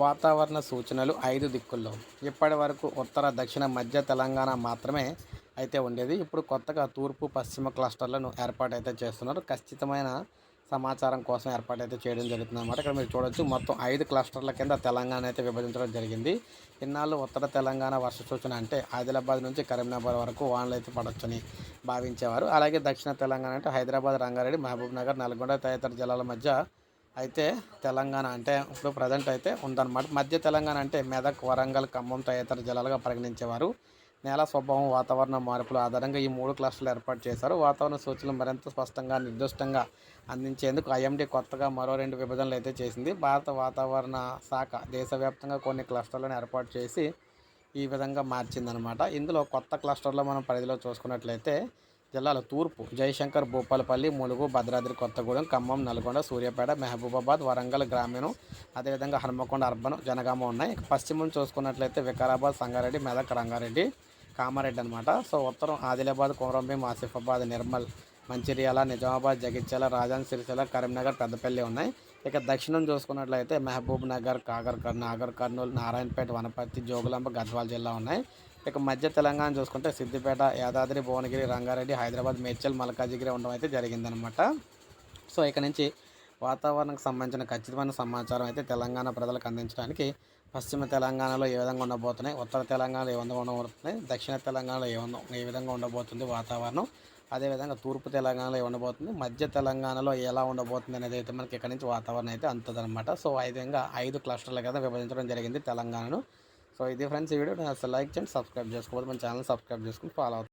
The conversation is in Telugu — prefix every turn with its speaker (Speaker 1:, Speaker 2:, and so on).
Speaker 1: వాతావరణ సూచనలు ఐదు దిక్కుల్లో. ఇప్పటి వరకు ఉత్తర దక్షిణ మధ్య తెలంగాణ మాత్రమే అయితే ఉండేది. ఇప్పుడు కొత్తగా తూర్పు పశ్చిమ క్లస్టర్లను ఏర్పాటు అయితే చేస్తున్నారు. ఖచ్చితమైన సమాచారం కోసం ఏర్పాటు అయితే చేయడం జరుగుతుంది అనమాట ఇక్కడ మీరు చూడొచ్చు మొత్తం ఐదు క్లస్టర్ల కింద తెలంగాణ అయితే విభజించడం జరిగింది. ఇన్నాళ్ళు ఉత్తర తెలంగాణ వర్ష సూచన అంటే ఆదిలాబాద్ నుంచి కరీంనగర్ వరకు వానలు అయితే పడొచ్చని భావించేవారు. అలాగే దక్షిణ తెలంగాణ అంటే హైదరాబాద్ రంగారెడ్డి మహబూబ్ నగర్ నల్గొండ తదితర జిల్లాల మధ్య అయితే తెలంగాణ అంటే ఇప్పుడు ప్రజెంట్ అయితే ఉందన్నమాట. మధ్య తెలంగాణ అంటే మెదక్ వరంగల్ ఖమ్మం తదితర జిల్లాలుగా పరిగణించేవారు. నేల స్వభావం వాతావరణ మార్పుల ఆధారంగా ఈ మూడు క్లస్టర్లు ఏర్పాటు చేశారు. వాతావరణ సూచనలు మరింత స్పష్టంగా నిర్దిష్టంగా అందించేందుకు ఐఎండీ కొత్తగా మరో రెండు విభజనలు అయితే చేసింది. భారత వాతావరణ శాఖ దేశవ్యాప్తంగా కొన్ని క్లస్టర్లను ఏర్పాటు చేసి ఈ విధంగా మార్చిందనమాట ఇందులో కొత్త క్లస్టర్లో మనం పరిధిలో చూసుకున్నట్లయితే జిల్లాల తూర్పు జయశంకర్ భూపాలపల్లి ములుగు భద్రాద్రి కొత్తగూడెం ఖమ్మం నల్గొండ సూర్యాపేట మహబూబాబాద్ వరంగల్ గ్రామీణం అదేవిధంగా హనుమకొండ అర్బన్ జనగామ ఉన్నాయి. పశ్చిమం చూసుకున్నట్లయితే వికారాబాద్ సంగారెడ్డి మెదక్ రంగారెడ్డి కామారెడ్డి అనమాట సో ఉత్తరం ఆదిలాబాద్ కొమరంభీం ఆసిఫాబాద్ నిర్మల్ మంచిర్యాల నిజామాబాద్ జగిత్యాల రాజాన్ సిరిసిల్ల కరీంనగర్ పెద్దపల్లి ఉన్నాయి. ఇక దక్షిణం చూసుకున్నట్లయితే మహబూబ్ నగర్ కాగర్ నాగర్ కర్నూలు నారాయణపేట వనపర్తి జోగులాంబ గద్వాల జిల్లా ఉన్నాయి. ఇక మధ్య తెలంగాణ చూసుకుంటే సిద్దిపేట యాదాద్రి భువనగిరి రంగారెడ్డి హైదరాబాద్ మేడ్చల్ మల్కాజిగిరి ఉండడం అయితే జరిగిందనమాట సో ఇక నుంచి వాతావరణకు సంబంధించిన ఖచ్చితమైన సమాచారం అయితే తెలంగాణ ప్రజలకు అందించడానికి పశ్చిమ తెలంగాణలో ఏ విధంగా ఉండబోతున్నాయి ఉత్తర తెలంగాణలో ఏ విధంగా ఉండబోతున్నాయి దక్షిణ తెలంగాణలో ఏ ఏ విధంగా ఉండబోతుంది వాతావరణం అదేవిధంగా తూర్పు తెలంగాణలో ఏ ఉండబోతుంది మధ్య తెలంగాణలో ఎలా ఉండబోతుంది అనేది అయితే మనకి ఇక్కడ నుంచి వాతావరణం అయితే అంతదనమాట సో ఆ విధంగా ఐదు క్లస్టర్ల కింద విభజించడం జరిగింది తెలంగాణను. సో ఇది ఫ్రెండ్స్ ఈ వీడియో. అసలు లైక్ చేయండి సబ్స్క్రైబ్ చేసుకోవాలి మన ఛానల్ సబ్స్క్రైబ్ చేసుకుని ఫాలో అవుతుంది